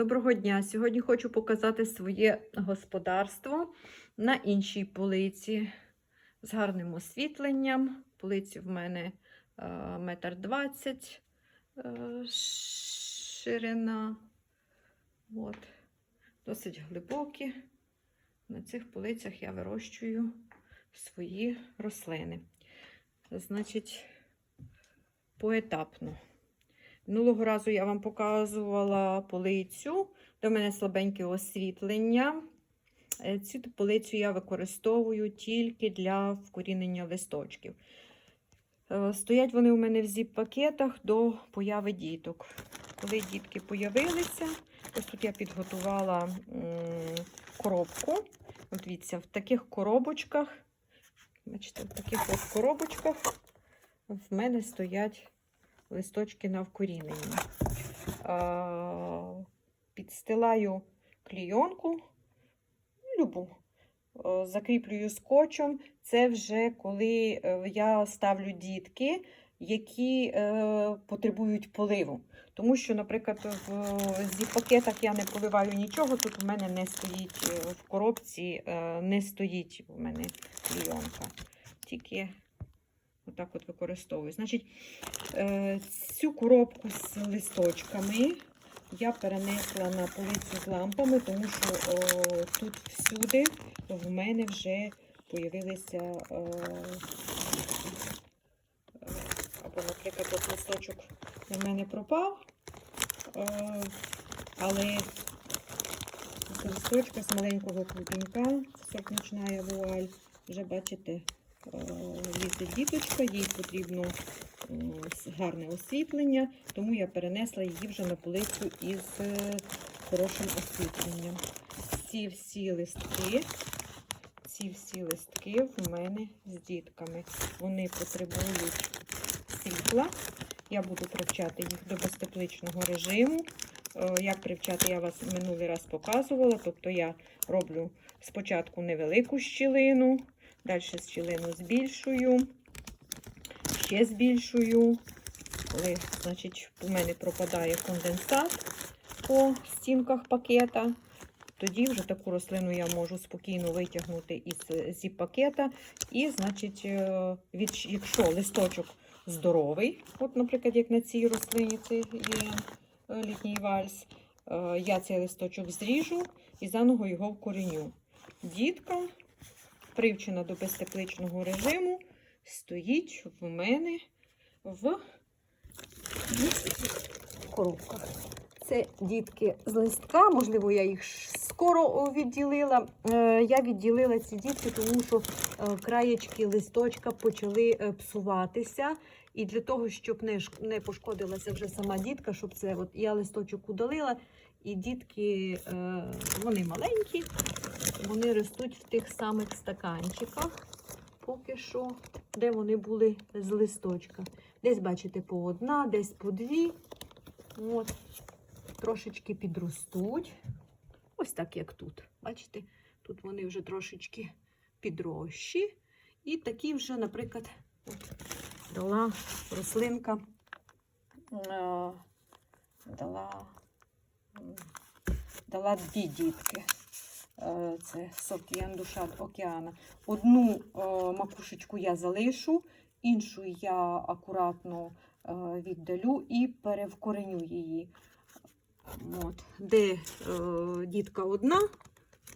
Доброго дня! Сьогодні хочу показати своє господарство на іншій полиці з гарним освітленням. Полиці в мене е, метр двадцять е, ширина. От. Досить глибокі. На цих полицях я вирощую свої рослини. Значить, поетапно. Минулого разу я вам показувала полицю, де в мене слабеньке освітлення. Е, Цю полицю я використовую тільки для вкорінення листочків. Е, Стоять вони у мене в зіп-пакетах до появи діток. Коли дітки появилися, ось тут я підготувала коробку. От дивіться, в таких коробочках, бачите, в таких от коробочках в мене стоять листочки на вкоріненні. Підстилаю клійонку, любу, закріплюю скотчем. Це вже коли е, я ставлю дітки, які е, потребують поливу. Тому що, наприклад, в зі пакетах я не поливаю нічого, тут у мене не стоїть е, в коробці, не стоїть у мене клійонка. Тільки отак от використовую. Значить, е, цю коробку з листочками я перенесла на полицю з лампами, тому що о, тут всюди в мене вже появилися е, або, наприклад, от листочок у мене пропав, е, але з листочка з маленького клубінька, сорт вуаль, вже бачите, е, лізе діточка, їй потрібно е, гарне освітлення, тому я перенесла її вже на полицю із е, хорошим освітленням. Ці всі листки, ці всі листки в мене з дітками. Вони потребують світла. Я буду привчати їх до безтепличного режиму. Е, Як привчати, я вас минулий раз показувала. Тобто я роблю спочатку невелику щілину, далі щілину збільшую, ще збільшую. Коли, значить, у мене пропадає конденсат по стінках пакета, тоді вже таку рослину я можу спокійно витягнути із зіп-пакета. І, значить, е, від, якщо листочок здоровий, от, наприклад, як на цій рослині, це є е, літній вальс, е, я цей листочок зріжу і заново його вкоріню. Дітка, привчена до безтепличного режиму, стоїть в мене в коробках. Це дітки з листка, можливо, я їх скоро відділила. Е, Я відділила ці дітки, тому що е, краєчки листочка почали е, псуватися. І для того, щоб не, пошкодилася вже сама дітка, щоб це от я листочок удалила, і дітки вони маленькі, вони ростуть в тих самих стаканчиках, поки що, де вони були з листочка. Десь, бачите, по одна, десь по дві. От трошечки підростуть. Ось так, як тут. Бачите, тут вони вже трошечки підрощі. І такі вже, наприклад, от, дала рослинка, е, дала, дала дві дітки. Е, Це сорт Яндушат Океана. Одну е, макушечку я залишу, іншу я акуратно е, віддалю і перевкореню її. От. Де дітка одна,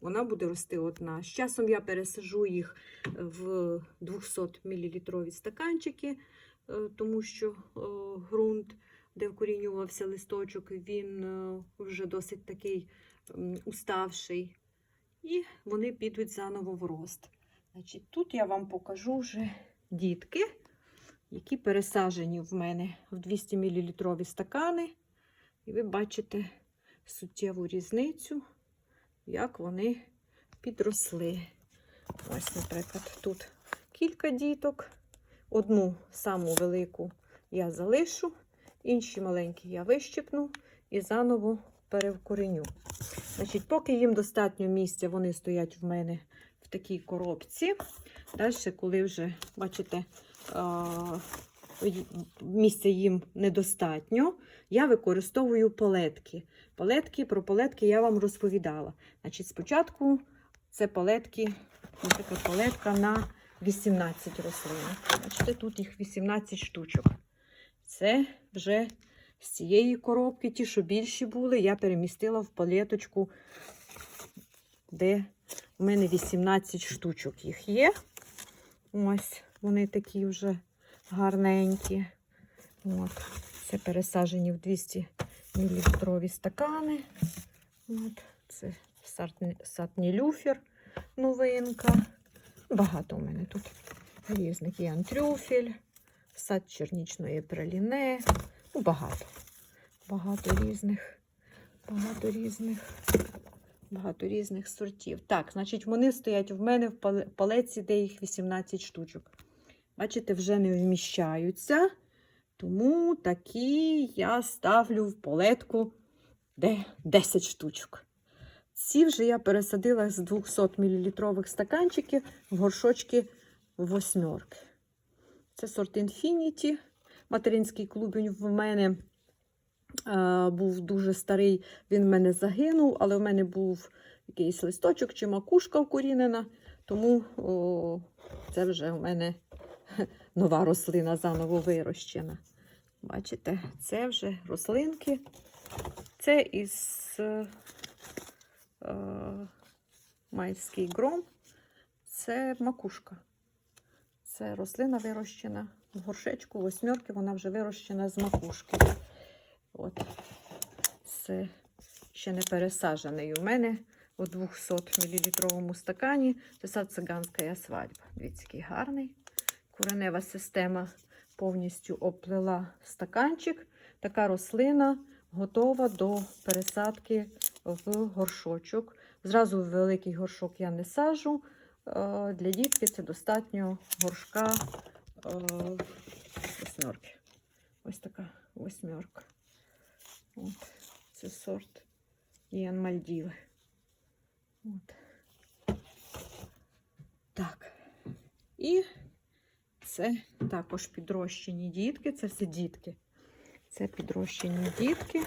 вона буде рости одна. З часом я пересажу їх в 200 мл стаканчики, тому що ґрунт, де вкорінювався листочок, він вже досить такий уставший. І вони підуть заново в рост. Значить, тут я вам покажу вже дітки, які пересаджені в мене в 200 мл стакани. І ви бачите суттєву різницю, як вони підросли. Ось, наприклад, тут кілька діток. Одну саму велику я залишу, інші маленькі я вищипну і заново перевкореню. Значить, Поки їм достатньо місця, вони стоять в мене в такій коробці. Далі, коли вже, бачите, місця їм недостатньо, я використовую палетки. Палетки, про палетки я вам розповідала. Значить, спочатку це палетки, така палетка на 18 рослин. Бачите, тут їх 18 штучок. Це вже з цієї коробки, ті, що більші були, я перемістила в палеточку, де у мене 18 штучок їх є. Ось вони такі вже гарненькі. От. Це пересаджені в 200 мл стакани. От. Це сад Нілюфер, новинка. Багато у мене тут різних. Є антрюфель, сад чернічної праліне. Ну, багато. Багато різних. Багато різних. Багато різних сортів. Так, значить, вони стоять в мене в пале- палеці, де їх 18 штучок. Бачите, вже не вміщаються. Тому такі я ставлю в палетку, де 10 штучок. Ці вже я пересадила з 200 мл стаканчиків в горшочки восьмерки. Це сорт Infinity. Материнський клубень в мене е, був дуже старий, він в мене загинув, але в мене був якийсь листочок чи макушка вкорінена, тому о, це вже в мене нова рослина заново вирощена. Бачите, це вже рослинки. Це із е, е, майський гром. Це макушка. Це рослина вирощена в горшечку, восьмерки, вона вже вирощена з макушки. От. Це ще не пересаджений у мене у 200 мл стакані. Це сад циганська свадьба. Дивіться, який гарний. Коренева система повністю оплела стаканчик. Така рослина готова до пересадки в горшочок. Зразу в великий горшок я не сажу. Е, Для дітки це достатньо горшка восьмерки. Ось така восьмерка. От. Це сорт Іан Мальдіви. От. Так. І це також підрощені дітки. Це все дітки. Це підрощені дітки.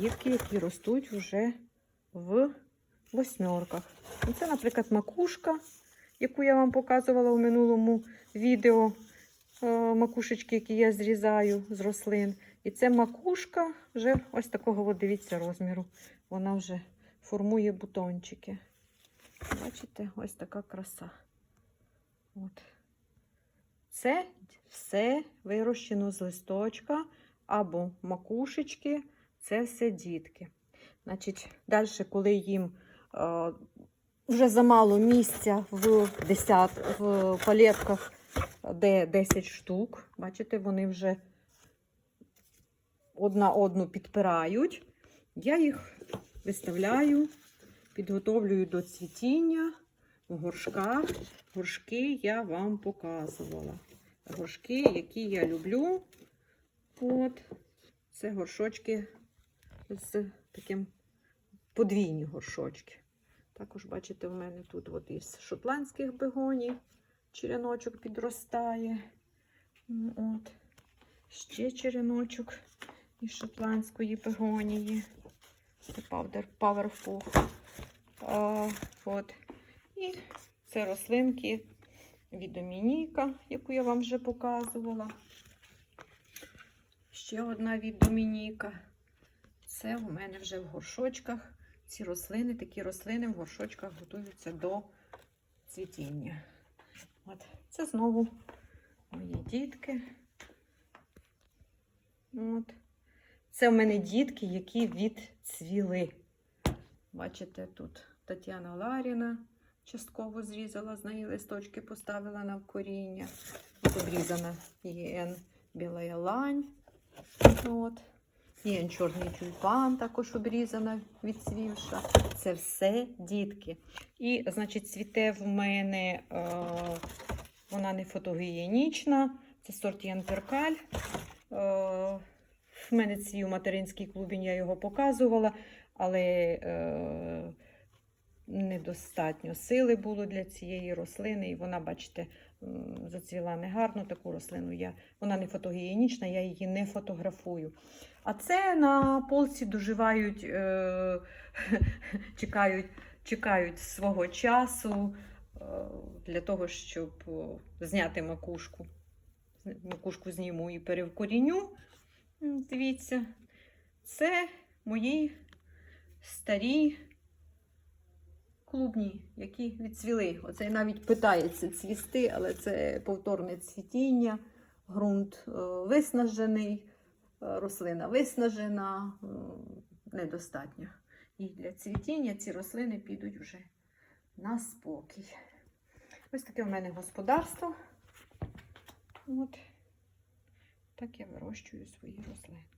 Дітки, які ростуть вже в восьмерках. І Це, наприклад, макушка, яку я вам показувала у минулому відео. Е, Макушечки, які я зрізаю з рослин. І це макушка вже ось такого, от, дивіться, розміру. Вона вже формує бутончики. Бачите, ось така краса. От. Це все вирощено з листочка або макушечки. Це все дітки. Значить, далі, коли їм е, вже замало місця в, 10, в палетках, де 10 штук, бачите, вони вже одна одну підпирають. Я їх виставляю, підготовлюю до цвітіння в горшках. Горшки я вам показувала. Горшки, які я люблю. От. Це горшочки з таким подвійні горшочки. Також, бачите, в мене тут от із шотландських бегоній череночок підростає. От. Ще череночок із шотландської бегонії. Це Powder Powerful. А, от. І це рослинки від Домініка, яку я вам вже показувала. Ще одна від Домініка. Це у мене вже в горшочках. Ці рослини, такі рослини в горшочках готуються до цвітіння. От. Це знову мої дітки. От. Це в мене дітки, які відцвіли. Бачите, тут Тетяна Ларіна частково зрізала з неї листочки, поставила на коріння. Обрізана ЄН Біла лань. От. Єн чорний тюльпан також обрізана, відцвівша. Це все дітки. І, значить, цвіте в мене, е, вона не фотогенічна. Це сорт Ян Перкаль. Е, в мене цвів материнський клубінь, я його показувала, але е, недостатньо сили було для цієї рослини, і вона, бачите, зацвіла негарно таку рослину. Я, вона не фотогенічна, я її не фотографую. А це на полці доживають, е, чекають, чекають свого часу е, для того, щоб зняти макушку. Макушку зніму і перевкоріню. Дивіться, це мої старі клубні, які відцвіли. Оце навіть питається цвісти, але це повторне цвітіння, ґрунт е, виснажений, е, рослина виснажена, м, недостатньо. І для цвітіння ці рослини підуть вже на спокій. Ось таке в мене господарство. От так я вирощую свої рослинки.